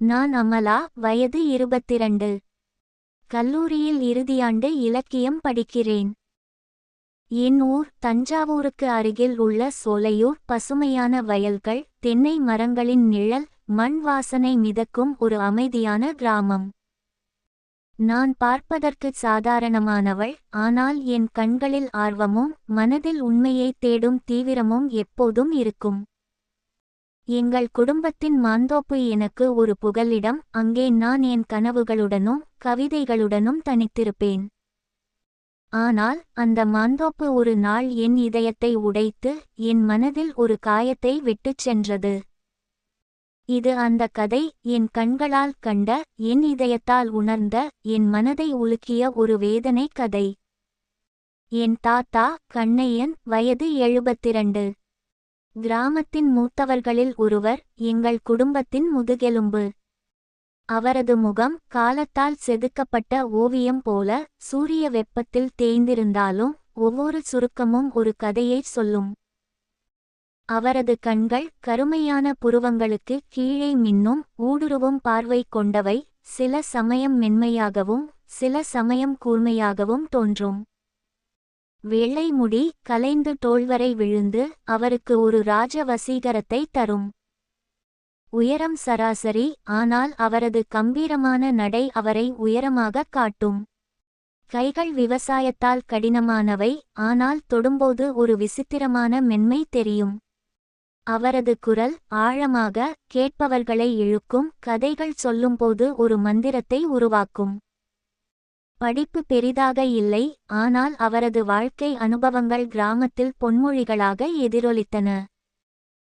நான் அமலா வயது இருபத்திரண்டு. கல்லூரியில் இறுதியாண்டு இலக்கியம் படிக்கிறேன். என் ஊர் தஞ்சாவூருக்கு அருகில் உள்ள சோலையூர் பசுமையான வயல்கள் தென்னை மரங்களின் நிழல் மண் வாசனை மிதக்கும் ஒரு அமைதியான கிராமம். நான் பார்ப்பதற்குச் சாதாரணமானவள் ஆனால் என் கண்களில் ஆர்வமும் மனதில் உண்மையைத் தேடும் தீவிரமும் எப்போதும் இருக்கும். எங்கள் குடும்பத்தின் மாந்தோப்பு எனக்கு ஒரு புகலிடம் அங்கே நான் என் கனவுகளுடனும் கவிதைகளுடனும் தனித்திருப்பேன். ஆனால் அந்த மாந்தோப்பு ஒரு நாள் என் இதயத்தை உடைத்து என் மனதில் ஒரு காயத்தை விட்டுச் சென்றது. இது அந்த கதை என் கண்களால் கண்ட என் இதயத்தால் உணர்ந்த என் மனதை உலுக்கிய ஒரு வேதனை கதை. என் தாத்தா கண்ணையன் வயது எழுபத்திரண்டு. கிராமத்தின் மூத்தவர்களில் ஒருவர் எங்கள் குடும்பத்தின் முதுகெலும்பு. அவரது முகம் காலத்தால் செதுக்கப்பட்ட ஓவியம் போல சூரிய வெப்பத்தில் தேய்ந்திருந்தாலும் ஒவ்வொரு சுருக்கமும் ஒரு கதையைச் சொல்லும். அவரது கண்கள் கருமையான புருவங்களுக்கு கீழே மின்னும் ஊடுருவும் பார்வை கொண்டவை சில சமயம் மென்மையாகவும் சில சமயம் கூர்மையாகவும் தோன்றும். வெள்ளை முடி கலைந்து தோள்வரை விழுந்து அவருக்கு ஒரு ராஜ வசீகரத்தை தரும். உயரம் சராசரி ஆனால் அவரது கம்பீரமான நடை அவரை உயரமாகக் காட்டும். கைகள் விவசாயத்தால் கடினமானவை ஆனால் தொடும்போது ஒரு விசித்திரமான மென்மை தெரியும். அவரது குரல் ஆழமாக கேட்பவர்களை இழுக்கும் கதைகள் சொல்லும்போது ஒரு மந்திரத்தை உருவாக்கும். படிப்பு பெரிதாக இல்லை ஆனால் அவரது வாழ்க்கை அனுபவங்கள் கிராமத்தில் பொன்மொழிகளாக எதிரொலித்தன.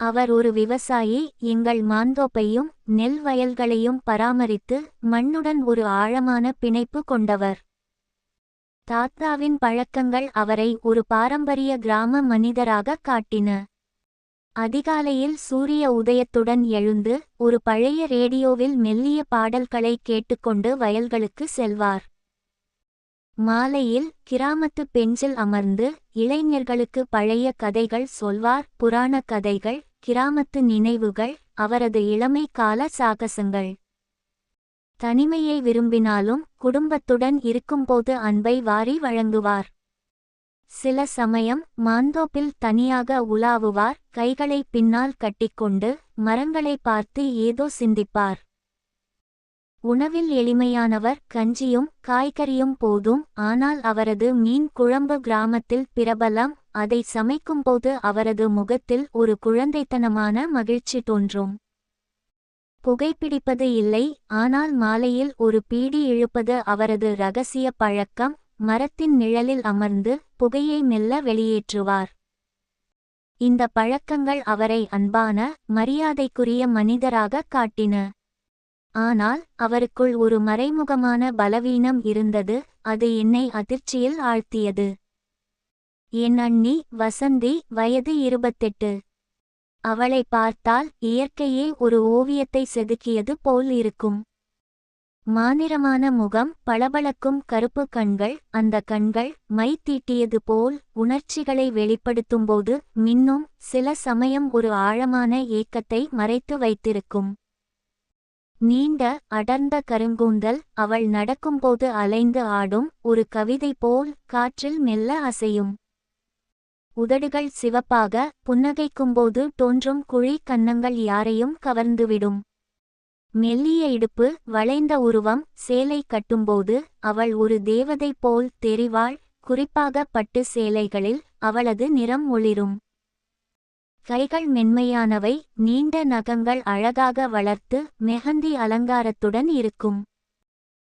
அவர் ஒரு விவசாயி எங்கள் மாந்தோப்பையும் நெல் வயல்களையும் பராமரித்து மண்ணுடன் ஒரு ஆழமான பிணைப்பு கொண்டவர். தாத்தாவின் பழக்கங்கள் அவரை ஒரு பாரம்பரிய கிராம மனிதராக காட்டின. அதிகாலையில் சூரிய உதயத்துடன் எழுந்து ஒரு பழைய ரேடியோவில் மெல்லிய பாடல்களை கேட்டுக்கொண்டு வயல்களுக்கு செல்வார். மாலையில் கிராமத்து பெஞ்சில் அமர்ந்து இளைஞர்களுக்கு பழைய கதைகள் சொல்வார். புராண கதைகள் கிராமத்து நினைவுகள் அவரது இளமை கால சாகசங்கள். தனிமையை விரும்பினாலும் குடும்பத்துடன் இருக்கும்போது அன்பை வாரி வழங்குவார். சில சமயம் மாந்தோப்பில் தனியாக உலாவுவார். கைகளை பின்னால் கட்டிக்கொண்டு மரங்களை பார்த்து ஏதோ சிந்திப்பார். உணவில் எளிமையானவர் கஞ்சியும் காய்கறியும் போதும் ஆனால் அவரது மீன் குழம்பு கிராமத்தில் பிரபலம் அதை சமைக்கும்போது அவரது முகத்தில் ஒரு குழந்தைத்தனமான மகிழ்ச்சி தோன்றும். புகைப்பிடிப்பது இல்லை ஆனால் மாலையில் ஒரு பீடி இழுப்பது அவரது ரகசிய பழக்கம் மரத்தின் நிழலில் அமர்ந்து புகையை மெல்ல வெளியேற்றுவார். இந்த பழக்கங்கள் அவரை அன்பான மரியாதைக்குரிய மனிதராக காட்டின. ஆனால் அவருக்குள் ஒரு மறைமுகமான பலவீனம் இருந்தது அது என்னை அதிர்ச்சியில் ஆழ்த்தியது. என் அண்ணி வசந்தி வயது இருபத்தெட்டு. அவளை பார்த்தால் இயற்கையே ஒரு ஓவியத்தை செதுக்கியது போல் இருக்கும். மாநிறமான முகம் பளபளக்கும் கருப்பு கண்கள் அந்த கண்கள் மை தீட்டியது போல் உணர்ச்சிகளை வெளிப்படுத்தும்போது மின்னும் சில சமயம் ஒரு ஆழமான ஏக்கத்தை மறைத்து வைத்திருக்கும். நீண்ட அடர்ந்த கருங்கூந்தல் அவள் நடக்கும்போது அலைந்து ஆடும் ஒரு கவிதை போல் காற்றில் மெல்ல அசையும். உதடுகள் சிவப்பாக புன்னகைக்கும்போது தோன்றும் குழி கன்னங்கள் யாரையும் கவர்ந்துவிடும். மெல்லிய இடுப்பு வளைந்த உருவம் சேலை கட்டும்போது அவள் ஒரு தேவதை போல் தெரிவாள் குறிப்பாக பட்டு சேலைகளில் அவளது நிறம் ஒளிரும். கைகள் மென்மையானவை நீண்ட நகங்கள் அழகாக வளர்த்து மெஹந்தி அலங்காரத்துடன் இருக்கும்.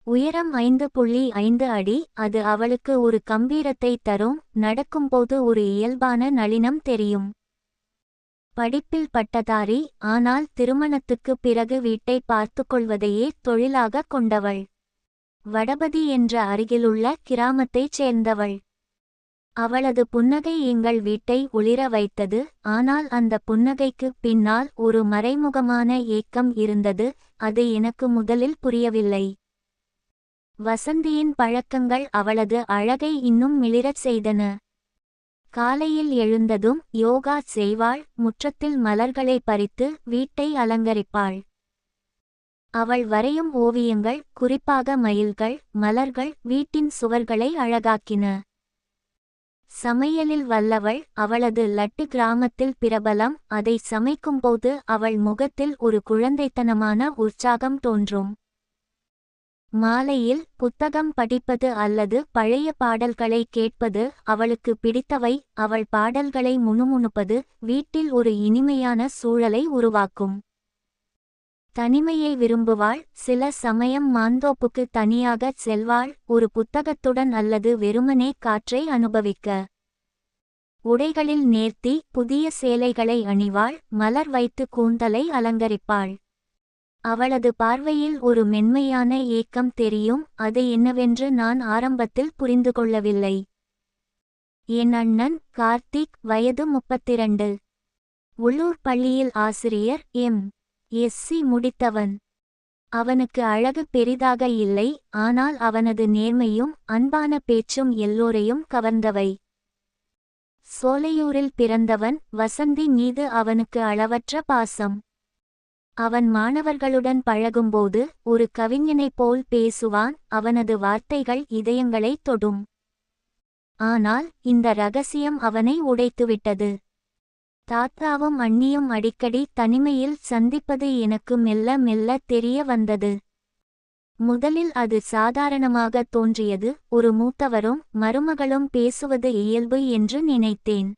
உயரம் ஐந்து புள்ளி ஐந்து அடி அது அவளுக்கு ஒரு கம்பீரத்தை தரும் நடக்கும்போது ஒரு இயல்பான நளினம் தெரியும். படிப்பில் பட்டதாரி ஆனால் திருமணத்துக்குப் பிறகு வீட்டை பார்த்துக்கொள்வதையே தொழிலாக கொண்டவள். வடபதி என்ற அருகிலுள்ள கிராமத்தைச் சேர்ந்தவள். அவளது புன்னகை எங்கள் வீட்டை ஒளிர வைத்தது ஆனால் அந்த புன்னகைக்கு பின்னால் ஒரு மறைமுகமான ஏக்கம் இருந்தது அது எனக்கு முதலில் புரியவில்லை. வசந்தியின் பழக்கங்கள் அவளது அழகை இன்னும் மிளிரச் செய்தன. காலையில் எழுந்ததும் யோகா செய்வாள் முற்றத்தில் மலர்களை பறித்து வீட்டை அலங்கரிப்பாள். அவள் வரையும் ஓவியங்கள் குறிப்பாக மயில்கள் மலர்கள் வீட்டின் சுவர்களை அழகாக்கின. சமையலில் வல்லவள் அவளது லட்டு கிராமத்தில் பிரபலம் அதை சமைக்கும்போது அவள் முகத்தில் ஒரு குழந்தைத்தனமான உற்சாகம் தோன்றும். மாலையில் புத்தகம் படிப்பது அல்லது பழைய பாடல்களை கேட்பது அவளுக்கு பிடித்தவை அவள் பாடல்களை முணுமுணுப்பது வீட்டில் ஒரு இனிமையான சூழலை உருவாக்கும். தனிமையை விரும்புவாள் சில சமயம் மாந்தோப்புக்கு தனியாகச் செல்வாள் ஒரு புத்தகத்துடன் அல்லது வெறுமனே காற்றை அனுபவிக்க. உடைகளில் நேர்த்தி புதிய சேலைகளை அணிவாள் மலர் வைத்து கூந்தலை அலங்கரிப்பாள். அவளது பார்வையில் ஒரு மென்மையான ஏக்கம் தெரியும் அது என்னவென்று நான் ஆரம்பத்தில் புரிந்து கொள்ளவில்லை. என் அண்ணன் கார்த்திக் வயது முப்பத்திரண்டு. உள்ளூர் பள்ளியில் ஆசிரியர் எம். எஸ்சி முடித்தவன். அவனுக்கு அழகு பெரிதாக இல்லை ஆனால் அவனது நேர்மையும் அன்பான பேச்சும் எல்லோரையும் கவர்ந்தவை. சோலையூரில் பிறந்தவன் வசந்தி மீது அவனுக்கு அளவற்ற பாசம். அவன் மாணவர்களுடன் பழகும்போது ஒரு கவிஞனைப் போல் பேசுவான் அவனது வார்த்தைகள் இதயங்களைத் தொடும். ஆனால் இந்த ரகசியம் அவனை உடைத்துவிட்டது. தாத்தாவும் அண்ணியும் அடிக்கடி தனிமையில் சந்திப்பது எனக்கு மெல்ல மெல்ல தெரிய வந்தது. முதலில் அது சாதாரணமாக தோன்றியது ஒரு மூத்தவரும் மருமகளும் பேசுவது இயல்பு என்று நினைத்தேன்.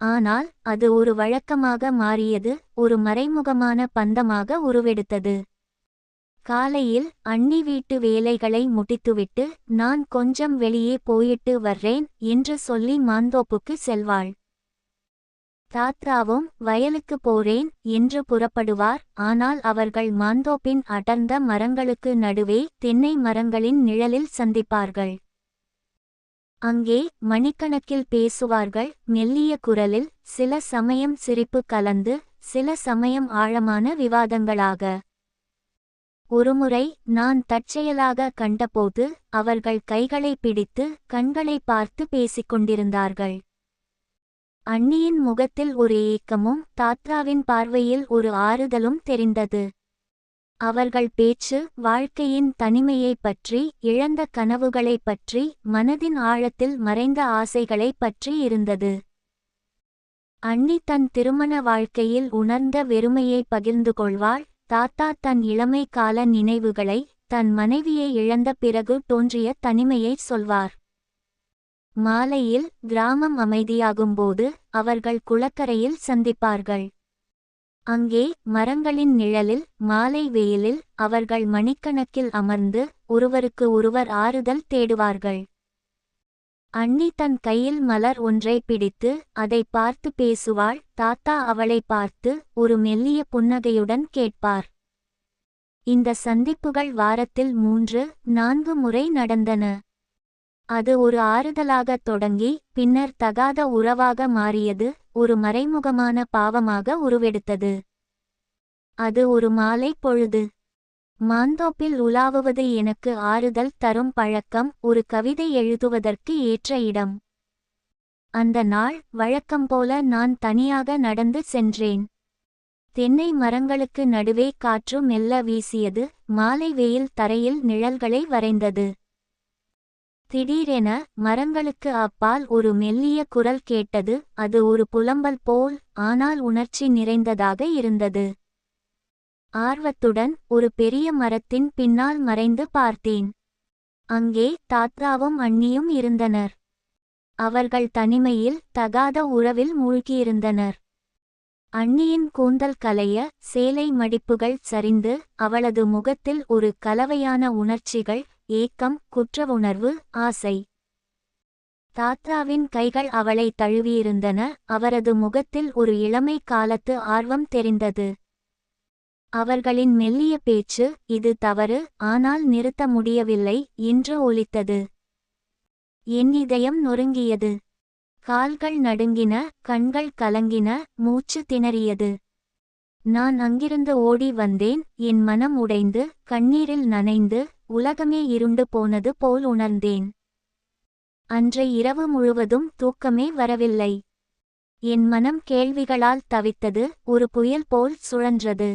ஆனால் அது ஒரு வழக்கமாக மாறியது ஒரு மறைமுகமான பந்தமாக உருவெடுத்தது. காலையில் அண்ணி வீட்டு வேலைகளை முடித்துவிட்டு நான் கொஞ்சம் வெளியே போயிட்டு வர்றேன் என்று சொல்லி மாந்தோப்புக்கு செல்வாள். தாத்ராவும் வயலுக்கு போறேன் என்று புறப்படுவார். ஆனால் அவர்கள் மாந்தோப்பின் அடர்ந்த மரங்களுக்கு நடுவே தென்னை மரங்களின் நிழலில் சந்திப்பார்கள். அங்கே மணிக்கணக்கில் பேசுவார்கள். மெல்லிய குரலில் சில சமயம் சிரிப்பு கலந்து சில சமயம் ஆழமான விவாதங்களாக. ஒருமுறை நான் தற்செயலாக கண்டபோது அவர்கள் கைகளை பிடித்து கண்களை பார்த்து பேசிக் அண்ணியின் முகத்தில் ஒரு ஏக்கமும் தாத்ராவின் பார்வையில் ஒரு ஆறுதலும் தெரிந்தது. அவர்கள் பேச்சு வாழ்க்கையின் தனிமையைப் பற்றி இழந்த கனவுகளைப் பற்றி மனதின் ஆழத்தில் மறைந்த ஆசைகளைப் பற்றி இருந்தது. அண்ணி தன் திருமண வாழ்க்கையில் உணர்ந்த வெறுமையை பகிர்ந்து கொள்வாள். தாத்தா தன் இளமை கால நினைவுகளை தன் மனைவியை இழந்த பிறகு தோன்றிய தனிமையை சொல்வார். மாலையில் கிராமம் அமைதியாகும்போது அவர்கள் குளக்கரையில் சந்திப்பார்கள். அங்கே மரங்களின் நிழலில் மாலை வெயிலில் அவர்கள் மணிக்கணக்கில் அமர்ந்து ஒருவருக்கு ஒருவர் ஆறுதல் தேடுவார்கள். அண்ணி தன் கையில் மலர் ஒன்றை பிடித்து அதை பார்த்து பேசுவாள். தாத்தா அவளை பார்த்து ஒரு மெல்லிய புன்னகையுடன் கேட்பார். இந்த சந்திப்புகள் வாரத்தில் மூன்று நான்கு முறை நடந்தன. அது ஒரு ஆறுதலாகத் தொடங்கி பின்னர் தகாத உறவாக மாறியது ஒரு மறைமுகமான பாவமாக உருவெடுத்தது. அது ஒரு மாலை பொழுது. மாந்தோப்பில் உலாவுவது எனக்கு ஆறுதல் தரும் பழக்கம் ஒரு கவிதை எழுதுவதற்கு ஏற்ற இடம். அந்த நாள் வழக்கம் போல நான் தனியாக நடந்து சென்றேன். தென்னை மரங்களுக்கு நடுவே காற்று மெல்ல வீசியது மாலை வெயில் தரையில் நிழல்களை வரைந்தது. திடீரென மரங்களுக்கு அப்பால் ஒரு மெல்லிய குரல் கேட்டது. அது ஒரு புலம்பல் போல் ஆனால் உணர்ச்சி நிறைந்ததாக இருந்தது. ஆர்வத்துடன் ஒரு பெரிய மரத்தின் பின்னால் மறைந்து பார்த்தேன். அங்கே தாத்தாவும் அண்ணியும் இருந்தனர். அவர்கள் தனிமையில் தகாத உறவில் மூழ்கியிருந்தனர். அண்ணியின் கூந்தல் கலைய சேலை மடிப்புகள் சரிந்து அவளது முகத்தில் ஒரு கலவையான உணர்ச்சிகள் ஏக்கம் குற்ற உணர்வு ஆசை. தாத்தாவின் கைகள் அவளை தழுவியிருந்தன அவரது முகத்தில் ஒரு இளமை காலத்து ஆர்வம் தெரிந்தது. அவர்களின் மெல்லிய பேச்சு இது தவறு ஆனால் நிறுத்த முடியவில்லை என்று ஒலித்தது. என் இதயம் நொறுங்கியது. கால்கள் நடுங்கின கண்கள் கலங்கின மூச்சு திணறியது. நான் அங்கிருந்து ஓடி வந்தேன் என் மனம் உடைந்து கண்ணீரில் நனைந்து உலகமே இருண்டு போனது போல் உணர்ந்தேன். அன்றை இரவு முழுவதும் தூக்கமே வரவில்லை. என் மனம் கேள்விகளால் தவித்தது ஒரு புயல் போல் சுழன்றது.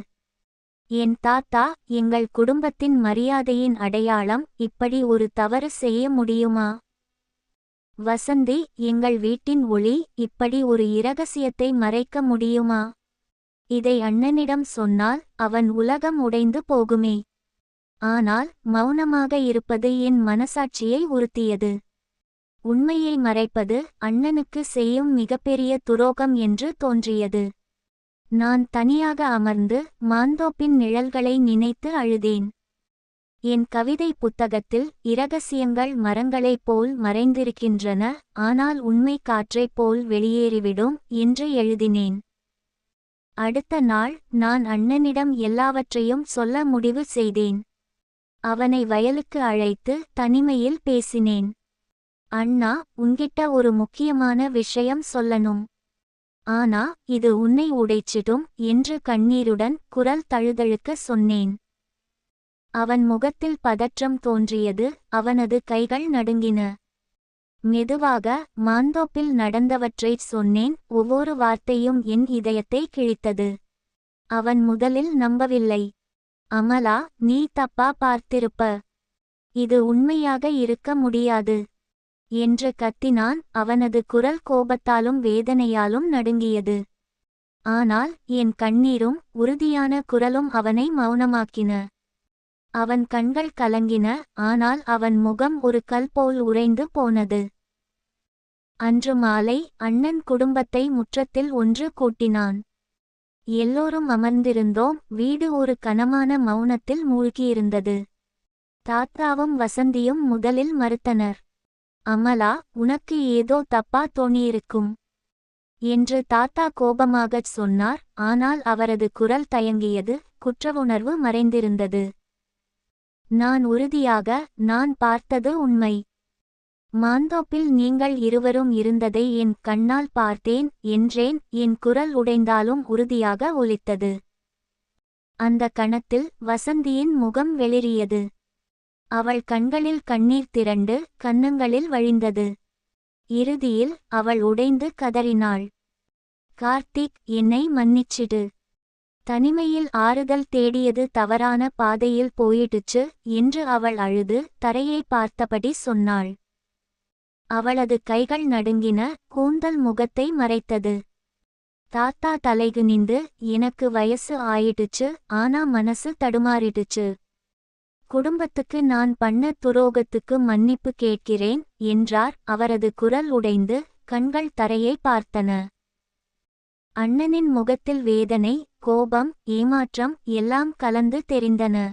என் தாத்தா எங்கள் குடும்பத்தின் மரியாதையின் அடையாளம் இப்படி ஒரு தவறு செய்ய முடியுமா? வசந்தி எங்கள் வீட்டின் ஒளி இப்படி ஒரு இரகசியத்தை மறைக்க முடியுமா? இதை அண்ணனிடம் சொன்னால் அவன் உலகம் உடைந்து போகுமே. ஆனால் மௌனமாக இருப்பது என் மனசாட்சியை உறுத்தியது. உண்மையை மறைப்பது அண்ணனுக்கு செய்யும் மிகப்பெரிய துரோகம் என்று தோன்றியது. நான் தனியாக அமர்ந்து மாந்தோப்பின் நிழல்களை நினைத்து அழுதேன். என் கவிதை புத்தகத்தில் இரகசியங்கள் மரங்களைப் போல் மறைந்திருக்கின்றன ஆனால் உண்மை காற்றைப் போல் வெளியேறிவிடும் என்று எழுதினேன். அடுத்த நாள் நான் அண்ணனிடம் எல்லாவற்றையும் சொல்ல முடிவு செய்தேன். அவனை வயலுக்கு அழைத்து தனிமையில் பேசினேன். அண்ணா உன்கிட்ட ஒரு முக்கியமான விஷயம் சொல்லணும். ஆனா இது உன்னை உடைச்சிடும் என்று கண்ணீருடன் குரல் தழுதழுக்க சொன்னேன். அவன் முகத்தில் பதற்றம் தோன்றியது அவனது கைகள் நடுங்கின. மெதுவாக மாந்தோப்பில் நடந்தவற்றைச் சொன்னேன் ஒவ்வொரு வார்த்தையும் என் இதயத்தை கிழித்தது. அவன் முதலில் நம்பவில்லை. அமலா நீ தப்பா பார்த்திருப்ப. இது உண்மையாக இருக்க முடியாது. என்று கத்தினான். அவனது குரல் கோபத்தாலும் வேதனையாலும் நடுங்கியது. ஆனால் என் கண்ணீரும் உறுதியான குரலும் அவனை மௌனமாக்கின. அவன் கண்கள் கலங்கின. ஆனால் அவன் முகம் ஒரு கல் போல் உறைந்து போனது. அன்று மாலை அண்ணன் குடும்பத்தை முற்றத்தில் ஒன்று கூட்டினான். எல்லோரும் அமர்ந்திருந்தோம். வீடு ஒரு கனமான மௌனத்தில் மூழ்கியிருந்தது. தாத்தாவும் வசந்தியும் முதலில் மறுத்தனர். அமலா உனக்கு ஏதோ தப்பா தோணியிருக்கும் என்று தாத்தா கோபமாகச் சொன்னார். ஆனால் அவரது குரல் தயங்கியது. குற்றவுணர்வு மறைந்திருந்தது. நான் உறுதியாக நான் பார்த்தது உண்மை. மாந்தோப்பில் நீங்கள் இருவரும் இருந்ததை என் கண்ணால் பார்த்தேன் என்றேன் என் குரல் உடைந்தாலும் உறுதியாக ஒலித்தது. அந்த கணத்தில் வசந்தியின் முகம் வெளிரியது அவள் கண்களில் கண்ணீர் திரண்டு கன்னங்களில் வழிந்தது. இறுதியில் அவள் உடைந்து கதறினாள். கார்த்திக் என்னை மன்னிச்சிடு. தனிமையில் ஆறுதல் தேடியது தவறான பாதையில் போயிடுச்சு என்று அவள் அழுது தரையை பார்த்தபடி சொன்னாள். அவளது கைகள் நடுங்கின கூந்தல் முகத்தை மறைத்தது. தாத்தா தலைகு எனக்கு வயசு ஆயிடுச்சு ஆனா மனசு தடுமாறிடுச்சு. குடும்பத்துக்கு நான் பண்ண துரோகத்துக்கு மன்னிப்பு கேட்கிறேன் என்றார். அவரது குரல் உடைந்து கண்கள் தரையை பார்த்தன. அண்ணனின் முகத்தில் வேதனை கோபம் ஏமாற்றம் எல்லாம் கலந்து தெரிந்தன.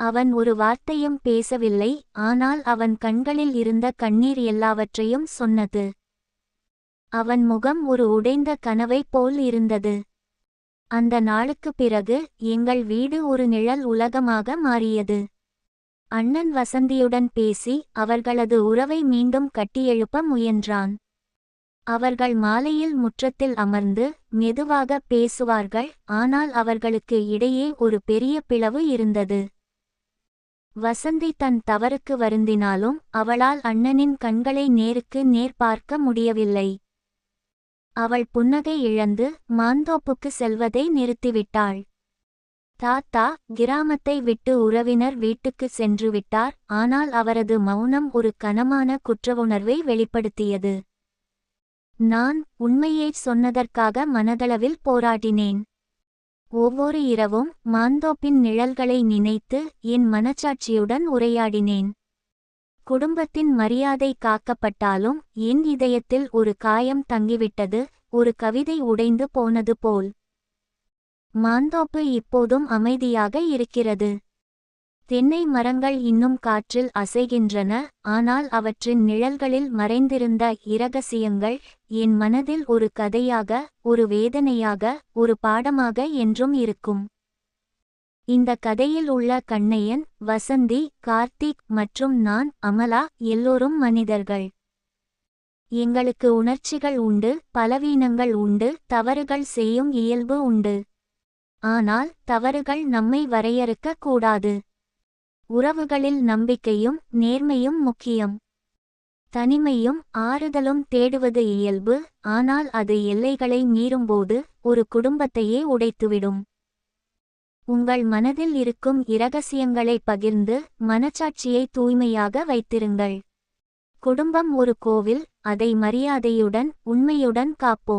அவன் ஒரு வார்த்தையும் பேசவில்லை ஆனால் அவன் கண்களில் இருந்த கண்ணீர் எல்லாவற்றையும் சொன்னது. அவன் முகம் ஒரு உடைந்த கனவைப் போல் இருந்தது. அந்த நாளுக்குப் பிறகு எங்கள் வீடு ஒரு நிழல் உலகமாக மாறியது. அண்ணன் வசந்தியுடன் பேசி அவர்களது உறவை மீண்டும் கட்டியெழுப்ப முயன்றான். அவர்கள் மாலையில் முற்றத்தில் அமர்ந்து மெதுவாக பேசுவார்கள் ஆனால் அவர்களுக்கு இடையே ஒரு பெரிய பிளவு இருந்தது. வசந்தி தன் தவறுக்கு வருந்தினாலும் அவளால் அண்ணனின் கண்களை நேருக்கு நேர் பார்க்க முடியவில்லை. அவள் புன்னகை இழந்து மாந்தோப்புக்கு செல்வதை நிறுத்திவிட்டாள். தாத்தா கிராமத்தை விட்டு உறவினர் வீட்டுக்கு சென்று விட்டார் ஆனால் அவரது மௌனம் ஒரு கனமான குற்றவுணர்வை வெளிப்படுத்தியது. நான் உண்மையைச் சொன்னதற்காக மனதளவில் போராடினேன். ஒவ்வொரு இரவும் மாந்தோப்பின் நிழல்களை நினைத்து என் மனச்சாட்சியுடன் உரையாடினேன். குடும்பத்தின் மரியாதை காக்கப்பட்டாலும் என் இதயத்தில் ஒரு காயம் தங்கிவிட்டது ஒரு கவிதை உடைந்து போனது போல். மாந்தோப்பு இப்போதும் அமைதியாக இருக்கிறது. தென்னை மரங்கள் இன்னும் காற்றில் அசைகின்றன ஆனால் அவற்றின் நிழல்களில் மறைந்திருந்த இரகசியங்கள் என் மனதில் ஒரு கதையாக ஒரு வேதனையாக ஒரு பாடமாக என்றும் இருக்கும். இந்த கதையில் உள்ள கண்ணையன் வசந்தி கார்த்திக் மற்றும் நான் அமலா எல்லோரும் மனிதர்கள். எங்களுக்கு உணர்ச்சிகள் உண்டு பலவீனங்கள் உண்டு தவறுகள் செய்யும் இயல்பு உண்டு. ஆனால் தவறுகள் நம்மை வரையறுக்க கூடாது. உறவுகளில் நம்பிக்கையும் நேர்மையும் முக்கியம். தனிமையும் ஆறுதலும் தேடுவது இயல்பு ஆனால் அது எல்லைகளை மீறும்போது ஒரு குடும்பத்தையே உடைத்துவிடும். உங்கள் மனதில் இருக்கும் இரகசியங்களை பகிர்ந்து மனச்சாட்சியை தூய்மையாக வைத்திருங்கள். குடும்பம் ஒரு கோவில் அதை மரியாதையுடன் உண்மையுடன் காப்போம்.